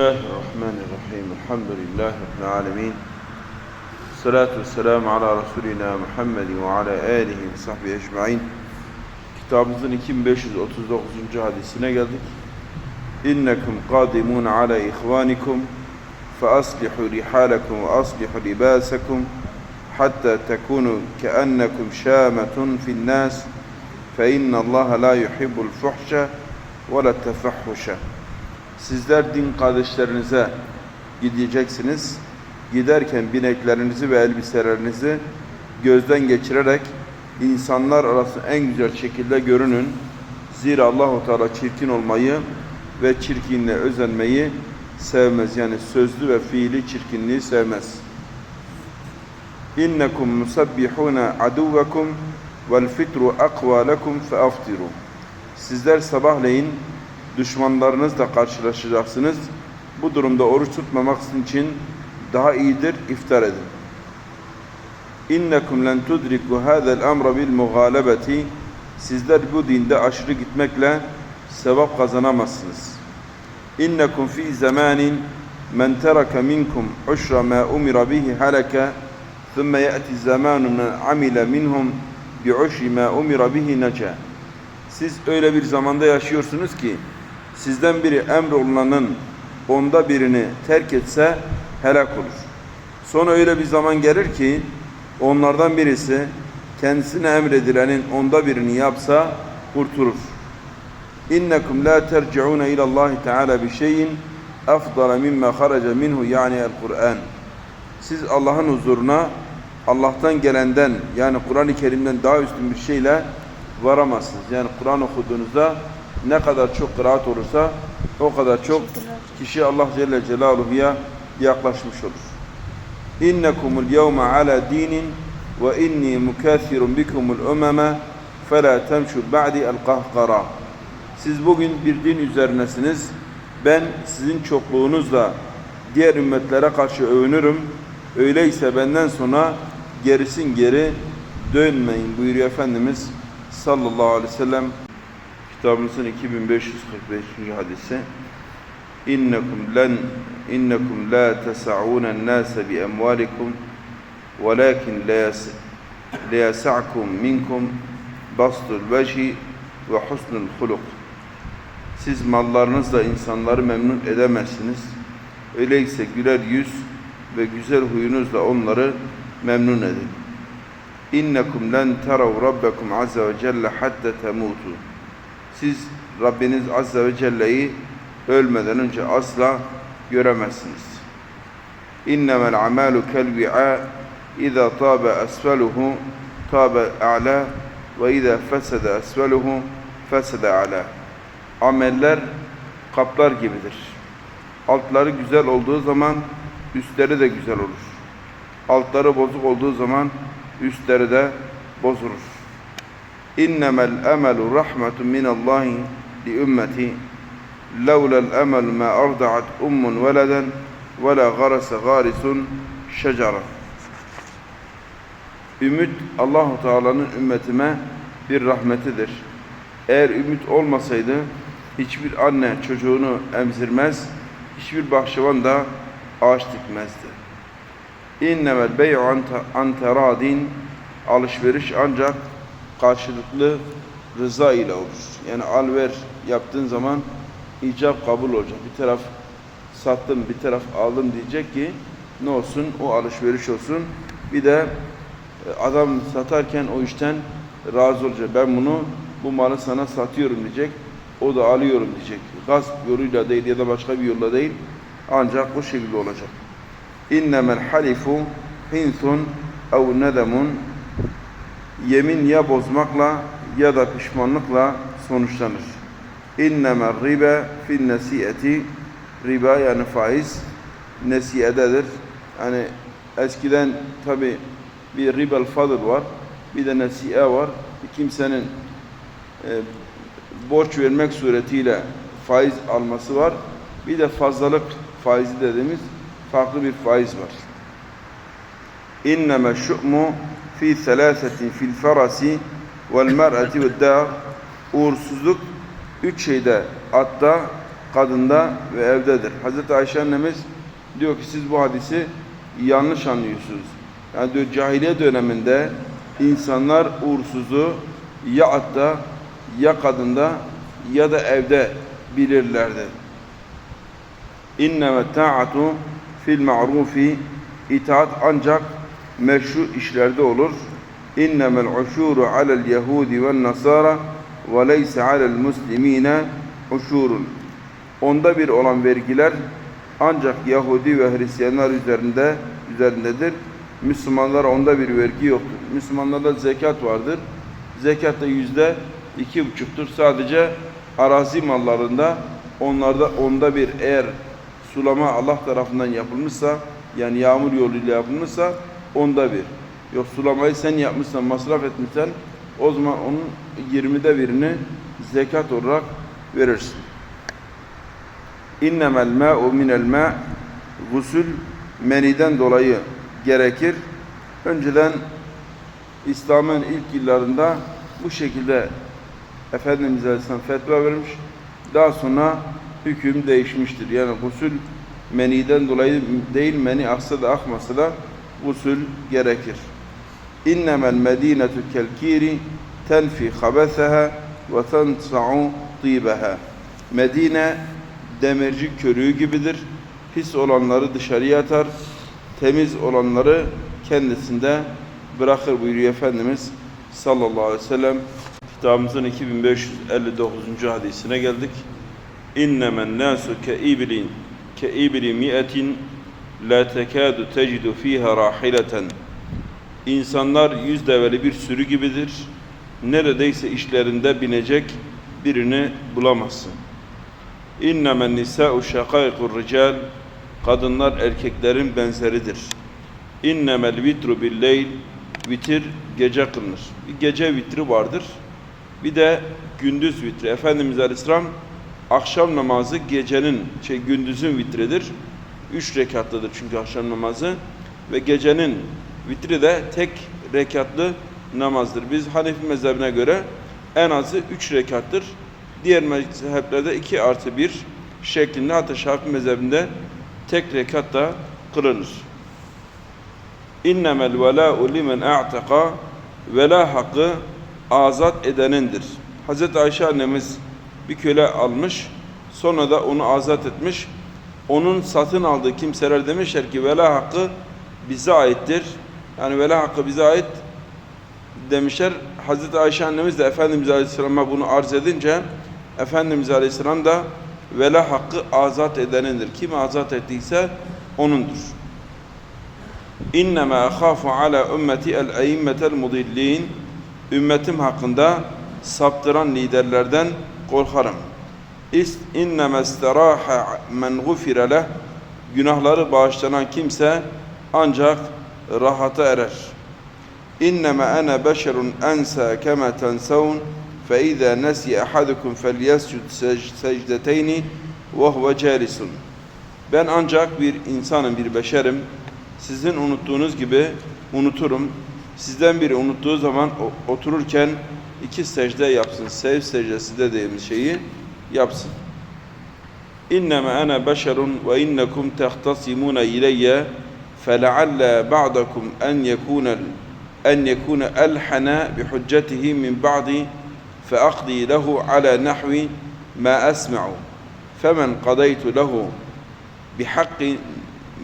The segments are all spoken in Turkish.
الله الرحمن الرحيم الحمد لله رب العالمين الصلاة والسلام على Resulina Muhammed ve ala alihi ve sahbihi ecmaîn. Kitabımızın 2539. hadisine geldik. İnnekum qadimun ala ihvanikum fe aslihu rihalakum ve aslihu libasakum hatta tekunu keennekum şametun fi'n nas fe inna Allah la yuhibbul fuhşa ve la tefahhuşa. Sizler din kardeşlerinize gideceksiniz. Giderken bineklerinizi ve elbiselerinizi gözden geçirerek insanlar arasında en güzel şekilde görünün. Zira Allahu Teala çirkin olmayı ve çirkinle özenmeyi sevmez. Yani sözlü ve fiili çirkinliği sevmez. İnnekum musabbihuna aduvakum vel fitru akva lekum fe aftiru. Sizler sabahleyin düşmanlarınızla karşılaşacaksınız. Bu durumda oruç tutmamak için daha iyidir iftar edin. İnnekum len tudriku hada'l emra bil mugalabati. Sizler bu dinde aşırı gitmekle sevap kazanamazsınız. İnnekum fi zamanin men teraka minkum ushra ma umira bihi halaka thumma ya'ti zamanun men amila minhum bi ushri ma umira bihi naca. Siz öyle bir zamanda yaşıyorsunuz ki sizden biri emrolunanın onda birini terk etse helak olur. Sonra öyle bir zaman gelir ki onlardan birisi kendisine emredilenin onda birini yapsa kurtulur. İnnekum la terci'un ila Allah Teala bi şeyin afdala mimma haraca minhu yani el-Kur'an. Siz Allah'ın huzuruna Allah'tan gelenden yani Kur'an-ı Kerim'den daha üstün bir şeyle varamazsınız. Yani Kur'an okuduğunuzda ne kadar çok kıraat olursa o kadar çok kişi Allah Celle Celaluhu'ya yaklaşmış olur. İnnekumul yevme ala dinin ve inni mukathirun bikumul umeme fela temşu ba'di el kahkara. Siz bugün bir din üzerinesiniz. Ben sizin çokluğunuzla diğer ümmetlere karşı övünürüm. Öyleyse benden sonra gerisin geri dönmeyin buyuruyor Efendimiz sallallahu aleyhi ve sellem kitabımızın 2545. hadisi innekum len innekum la tes'un nase bi emvalikum velakin la yas'akum minkum bastul veci ve husnul huluk siz mallarınızla insanları memnun edemezsiniz öyleyse güler yüz ve güzel huyunuzla onları memnun edin İnnekum len terav rabbekum azze ve celle hatta temutu. Siz Rabbiniz azze ve celle'yi ölmeden önce asla göremezsiniz. İnnemel amalu kel vi'a İza tabe esfeluhu tabe a'la ve iza fesede esfeluhu fesede. Ameller kaplar gibidir. Altları güzel olduğu zaman üstleri de güzel olur. Altları bozuk olduğu zaman üstleri de bozulur. İnnemel emelu rahmetun minallahi li ümmeti levlel emel ma arda'at ummun veleden ve la garasa garisun şecera. Ümit Allahu Teala'nın ümmetime bir rahmetidir. Eğer ümit olmasaydı hiçbir anne çocuğunu emzirmez, hiçbir bahçıvan da ağaç dikmezdi. İnnemel bey'u an teradin alışveriş ancak karşılıklı rıza ile olur. Yani al ver yaptığın zaman icap kabul olacak. Bir taraf sattım, bir taraf aldım diyecek ki ne olsun? O alışveriş olsun. Bir de e, adam satarken o işten razı olacak. Ben bunu bu malı sana satıyorum diyecek. O da alıyorum diyecek. Gasp yoluyla değil ya da başka bir yolla değil. Ancak bu şekilde olacak. İnnemel halifu hinsun ev nedemun yemin ya bozmakla ya da pişmanlıkla sonuçlanır. İnnemel ribe fin nesiyeti riba yani faiz nesiyededir. Yani eskiden tabi bir ribel fadıl var. Bir de nesiye var. Kimsenin e, borç vermek suretiyle faiz alması var. Bir de fazlalık faizi dediğimiz farklı bir faiz var. İnneme şu'mu fi selâsetin fil ferasi vel mer'ati ve dar uğursuzluk üç şeyde atta, kadında ve evdedir. Hazreti Ayşe annemiz diyor ki siz bu hadisi yanlış anlıyorsunuz. Yani diyor cahiliye döneminde insanlar uğursuzu ya atta ya kadında ya da evde bilirlerdi. İnneme ta'atu fil ma'rufi itaat ancak meşru işlerde olur. İnnemel uşuru alel yehudi ve nasara ve leyse alel muslimine uşurun. Onda bir olan vergiler ancak Yahudi ve Hristiyanlar üzerinde üzerindedir. Müslümanlara onda bir vergi yoktur. Müslümanlarda zekat vardır. Zekat da yüzde iki buçuktur. Sadece arazi mallarında onlarda onda bir eğer sulama Allah tarafından yapılmışsa yani yağmur yoluyla yapılmışsa onda bir. Yok sulamayı sen yapmışsan, masraf etmişsen o zaman onun 20'de birini zekat olarak verirsin. İnnemel ma'u minel ma' gusül meniden dolayı gerekir. Önceden İslam'ın ilk yıllarında bu şekilde Efendimiz Aleyhisselam fetva vermiş. Daha sonra hüküm değişmiştir. Yani gusül meniden dolayı değil meni aksa da akmasa da gusül gerekir. İnnemel medinetu kelkiri tenfi habeseha ve tensa'u tibeha. Medine demirci körüğü gibidir. Pis olanları dışarıya atar, temiz olanları kendisinde bırakır buyuruyor Efendimiz sallallahu aleyhi ve sellem. Kitabımızın 2559. hadisine geldik. İnnemen nasu ke ibilin ke ibli mi'etin la tekadu tecidu fiha rahileten. İnsanlar yüz develi bir sürü gibidir. Neredeyse işlerinde binecek birini bulamazsın. İnnemen nisa'u şakaikur rical Kadınlar erkeklerin benzeridir. İnnemel vitru billeyl Vitir gece kılınır. Bir gece vitri vardır. Bir de gündüz vitri. Efendimiz Aleyhisselam akşam namazı gecenin, şey gündüzün vitridir. Üç rekatlıdır çünkü akşam namazı. Ve gecenin vitri de tek rekatlı namazdır. Biz Hanefi mezhebine göre en azı üç rekattır. Diğer mezheplerde iki artı bir şeklinde hatta Şafii mezhebinde tek rekat da kılınır. İnnemel velâ'u limen a'taka vela hakkı azat edenindir. Hazreti Ayşe annemiz bir köle almış, sonra da onu azat etmiş. Onun satın aldığı kimseler demişler ki vela hakkı bize aittir. Yani vela hakkı bize ait demişler. Hazreti Ayşe annemiz de Efendimiz Aleyhisselam'a bunu arz edince Efendimiz Aleyhisselam da vela hakkı azat edenindir. Kim azat ettiyse onundur. İnnemâ ahâfu alâ ümmeti el eimmetel mudillîn Ümmetim hakkında saptıran liderlerden korkarım. İst inneme isteraha men gufire leh Günahları bağışlanan kimse ancak rahata erer. İnneme ene beşerun ensa kema tensavun fe izâ nesiye ahadukum felyescud secdeteyni ve huve calisun. Ben ancak bir insanım, bir beşerim. Sizin unuttuğunuz gibi unuturum. Sizden biri unuttuğu zaman otururken iki secde yapsın. Sev secdesi dediğimiz şeyi يبصر إنما أنا بشر وإنكم تختصمون إلي فلعل بعضكم أن يكون أن يكون ألحن بحجته من بعض فأقضي له على نحو ما أسمع. فمن قضيت له بحق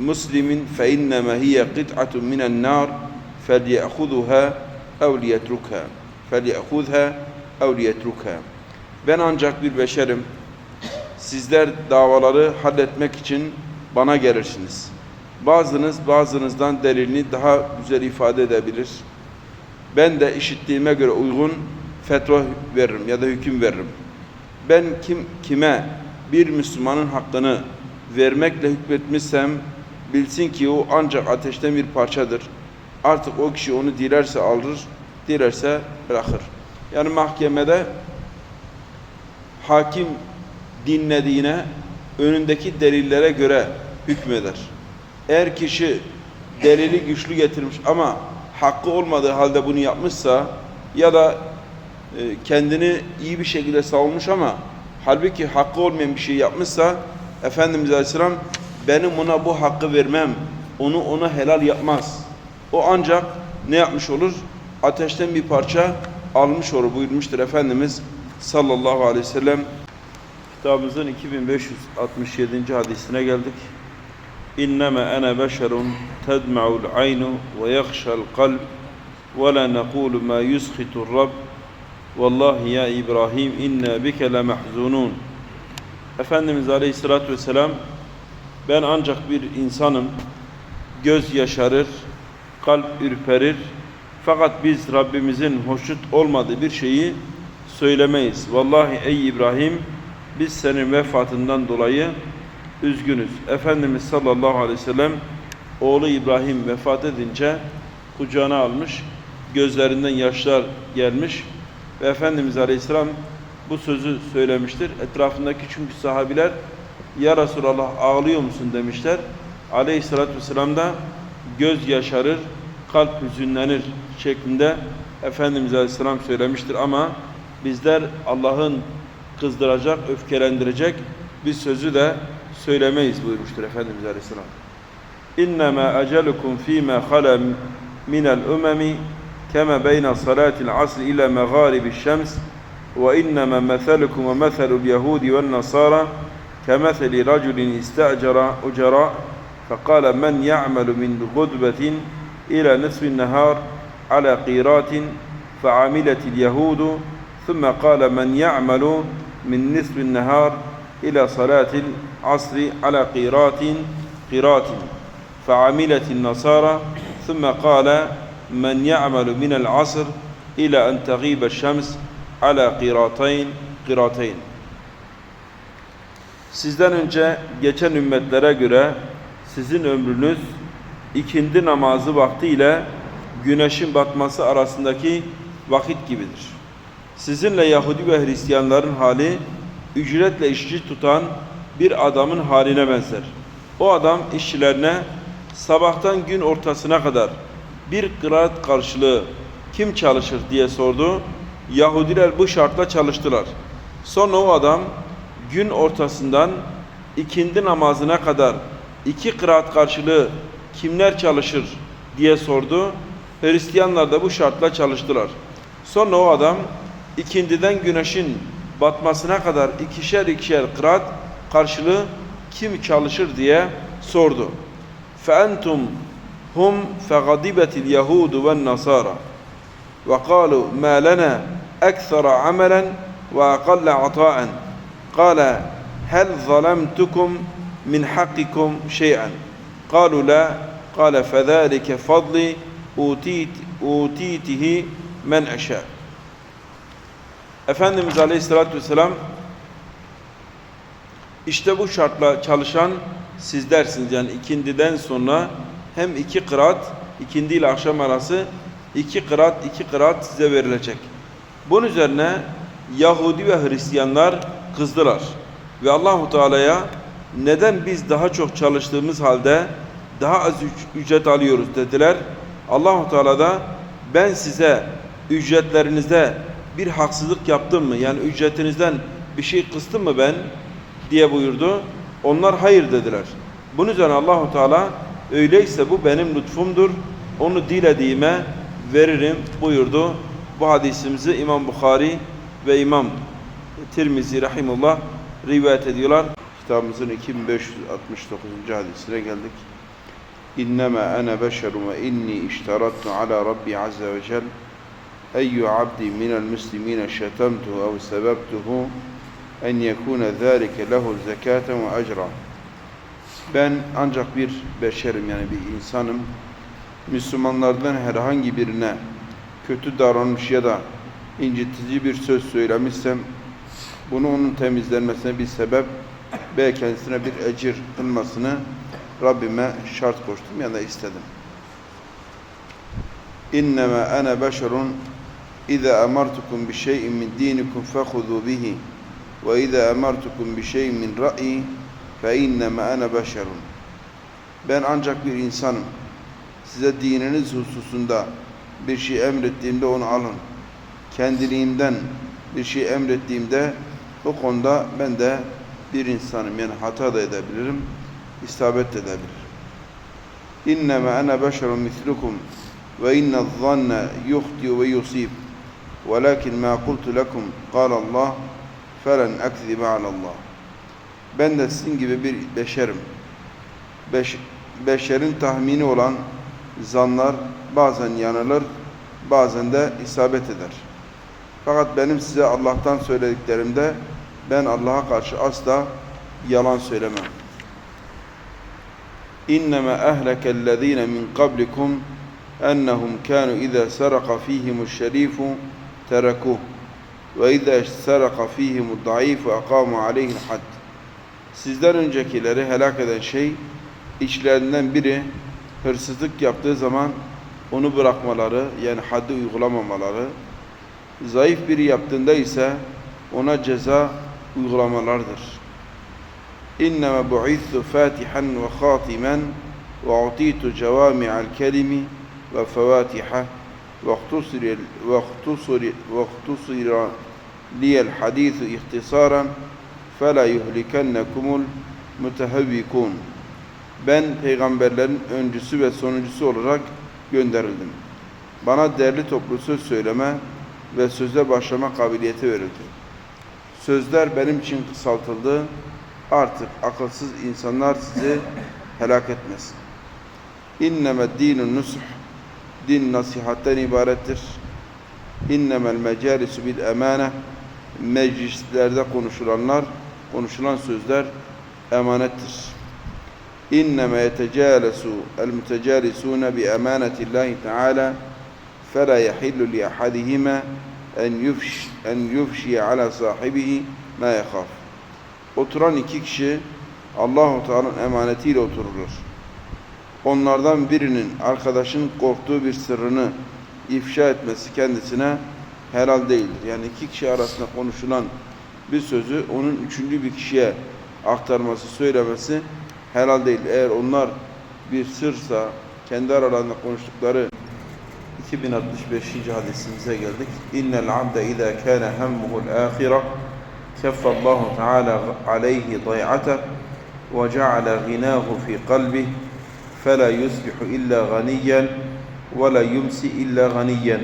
مسلم فإنما هي قطعة من النار فليأخذها أو ليتركها فليأخذها أو ليتركها. Ben ancak bir beşerim. Sizler davaları halletmek için bana gelirsiniz. Bazınız bazınızdan delilini daha güzel ifade edebilir. Ben de işittiğime göre uygun fetva veririm ya da hüküm veririm. Ben kim kime bir Müslümanın hakkını vermekle hükmetmişsem bilsin ki o ancak ateşten bir parçadır. Artık o kişi onu dilerse alır, dilerse bırakır. Yani mahkemede hakim dinlediğine önündeki delillere göre hükmeder. Eğer kişi delili güçlü getirmiş ama hakkı olmadığı halde bunu yapmışsa ya da e, kendini iyi bir şekilde savunmuş ama halbuki hakkı olmayan bir şey yapmışsa Efendimiz Aleyhisselam benim ona bu hakkı vermem. Onu ona helal yapmaz. O ancak ne yapmış olur? Ateşten bir parça almış olur buyurmuştur Efendimiz sallallahu aleyhi ve sellem. Kitabımızın 2567. hadisine geldik. İnneme ene beşerun tedma'ul aynu ve yakşa'l kalb ve la nekulu ma yushitur rabb Vallahi ya İbrahim inna bike lemahzunun Efendimiz Aleyhisselatü Vesselam ben ancak bir insanım göz yaşarır kalp ürperir fakat biz Rabbimizin hoşnut olmadığı bir şeyi söylemeyiz. Vallahi ey İbrahim biz senin vefatından dolayı üzgünüz. Efendimiz sallallahu aleyhi ve sellem oğlu İbrahim vefat edince kucağına almış, gözlerinden yaşlar gelmiş ve Efendimiz aleyhisselam bu sözü söylemiştir. Etrafındaki çünkü sahabiler ya Resulallah ağlıyor musun demişler. Aleyhissalatü vesselam da göz yaşarır, kalp hüzünlenir şeklinde Efendimiz Aleyhisselam söylemiştir ama bizler Allah'ın kızdıracak, öfkelendirecek bir sözü de söylemeyiz buyurmuştur Efendimiz Aleyhisselam. İnnemâ ecelukum fîmâ halem minel umemi keme beyne salatil asr ile meğaribi şems ve inneme meselukum ve meselul yehudi ve nasara كمثل رجل استأجر أجراء فقال من يعمل من غدبة إلى نصف النهار على قيرات فعملت اليهود ثم قال من يعمل من نصف النهار إلى صلاة العصر على قيرات قيرات فعملت النصارى ثم قال من يعمل من العصر إلى أن تغيب الشمس على قيراتين قيراتين Sizden önce geçen ümmetlere göre sizin ömrünüz ikindi namazı vakti ile güneşin batması arasındaki vakit gibidir. Sizinle Yahudi ve Hristiyanların hali ücretle işçi tutan bir adamın haline benzer. O adam işçilerine sabahtan gün ortasına kadar bir kıraat karşılığı kim çalışır diye sordu. Yahudiler bu şartla çalıştılar. Sonra o adam gün ortasından ikindi namazına kadar iki kıraat karşılığı kimler çalışır diye sordu. Hristiyanlar da bu şartla çalıştılar. Sonra o adam ikindiden güneşin batmasına kadar ikişer ikişer kıraat karşılığı kim çalışır diye sordu. فَاَنْتُمْ hum فَغَضِبَتِ الْيَهُودُ وَالنَّصَارَى وَقَالُوا مَا لَنَا أَكْثَرَ عَمَلًا وَأَقَلَّ عَطَاءً قال هل ظلمتكم من حقكم شيئا قالوا لا قال فذلك فضلي أوتيت أوتيته من أشاء Efendimiz Aleyhisselatü Vesselam işte bu şartla çalışan sizlersiniz. Yani ikindiden sonra hem iki kıraat, ikindi ile akşam arası iki kıraat, iki kıraat size verilecek. Bunun üzerine Yahudi ve Hristiyanlar kızdılar. Ve Allahu Teala'ya neden biz daha çok çalıştığımız halde daha az ücret alıyoruz dediler. Allahu Teala da ben size ücretlerinizde bir haksızlık yaptım mı? Yani ücretinizden bir şey kıstım mı ben? diye buyurdu. Onlar hayır dediler. Bunun üzerine Allahu Teala öyleyse bu benim lütfumdur. Onu dilediğime veririm buyurdu. Bu hadisimizi İmam Bukhari ve İmam Tirmizi Rahimullah rivayet ediyorlar. Kitabımızın 2569. hadisine geldik. İnnemâ ene beşerun ve inni işterattu ala Rabbi azze ve cel eyyü abdi minel muslimine şetemtuhu ev sebebtuhu en yekune zâlike lehu zekaten ve. Ben ancak bir beşerim yani bir insanım. Müslümanlardan herhangi birine kötü davranmış ya da incitici bir söz söylemişsem bunu onun temizlenmesine bir sebep ve kendisine bir ecir kılmasını Rabbime şart koştum ya da istedim. İnneme ene beşerun Min dinikum fehuzu bihi ve iza emartukum bi şey'in min ra'yi fe inneme ene beşerun Ben ancak bir insanım. Size dininiz hususunda bir şey emrettiğimde onu alın. Kendiliğimden bir şey emrettiğimde Bu konuda ben de bir insanım yani hata da edebilirim, isabet de edebilirim. İnneme ana beşerun mislukum ve inne zanne yuhti. Velakin ma kultu lekum Allah felen ekzibe alallah. Ben de sizin gibi bir beşerim. Beş, beşerin tahmini olan zanlar bazen yanılır, bazen de isabet eder. Fakat benim size Allah'tan söylediklerimde ben Allah'a karşı asla yalan söylemem. İnneme ehlekellezine min qablikum ennehum kanu iza saraka fihimuş ve iza saraka fihimu'd daifu aqamu aleyhi'l had. Sizden öncekileri helak eden şey içlerinden biri hırsızlık yaptığı zaman onu bırakmaları yani haddi uygulamamaları zayıf biri yaptığında ise ona ceza uygulamalardır. İnneme bu'ithu fatihan ve khatimen ve utitu cevami'al ihtusir ve ihtusir liyel hadithu ihtisaran fela yuhlikennekumul mutehevvikun. Ben peygamberlerin öncüsü ve sonuncusu olarak gönderildim. Bana derli toplu söz söyleme ve söze başlama kabiliyeti verildi. Sözler benim için kısaltıldı. Artık akılsız insanlar sizi helak etmesin. İnnemel dinun nusuh din nasihatten ibarettir. İnnemel mecalisu bil emane meclislerde konuşulanlar, konuşulan sözler emanettir. İnneme yetecalesu el mütecalisune bi emanetillahi teala fela yahillu li ahadihima en yufş en yufşi ala sahibihi ma yakhaf. Oturan iki kişi Allahu Teala'nın emanetiyle otururlar. Onlardan birinin arkadaşın korktuğu bir sırrını ifşa etmesi kendisine helal değildir. Yani iki kişi arasında konuşulan bir sözü onun üçüncü bir kişiye aktarması, söylemesi helal değil. Eğer onlar bir sırsa, kendi aralarında konuştukları 2065. hadisimize geldik. İnnel abde izâ kâne hemmuhul âhire keffallahu teâlâ aleyhi day'ate ve ceale ghinâhu fi kalbih فلا يصبح إلا غنيا ولا يمسي إلا غنيا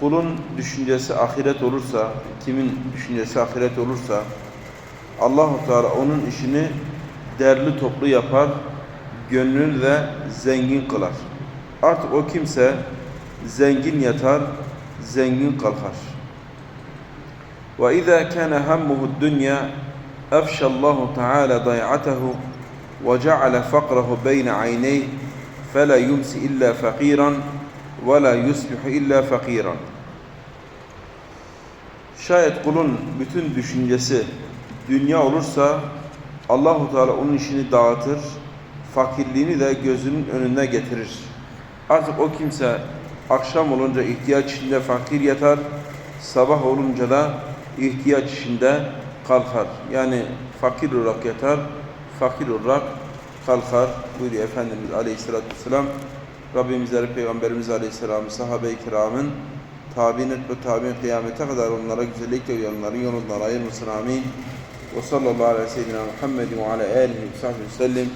Kulun düşüncesi ahiret olursa, kimin düşüncesi ahiret olursa Allahu Teala onun işini derli toplu yapar, gönlünü de zengin kılar. Artık o kimse zengin yatar, zengin kalkar. Ve izâ kâne hammuhu dünya efşallahu teâlâ day'atehu ve ceale fakrahu beyne ayneyh فلا يمسي إلا فقيرا ولا يصبح إلا فقيرا Şayet kulun bütün düşüncesi dünya olursa Allahu Teala onun işini dağıtır, fakirliğini de gözünün önüne getirir. Artık o kimse akşam olunca ihtiyaç içinde fakir yatar, sabah olunca da ihtiyaç içinde kalkar. Yani fakir olarak yatar, fakir olarak kalkar buyuruyor Efendimiz Aleyhisselatü Vesselam. Rabbimizleri Peygamberimiz Aleyhisselam'ı sahabe-i kiramın tabi'in ve tabi'in kıyamete kadar onlara güzellikle uyanların yolundan ayırmasın amin. Ve sallallahu aleyhi ve seyyidina Muhammedin ve ala alihi ve sahbihi sellem.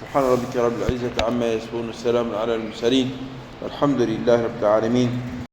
Subhan rabbike rabbil izzeti amma yasifun. Selamun alel murselin. Velhamdülillahi rabbil alemin.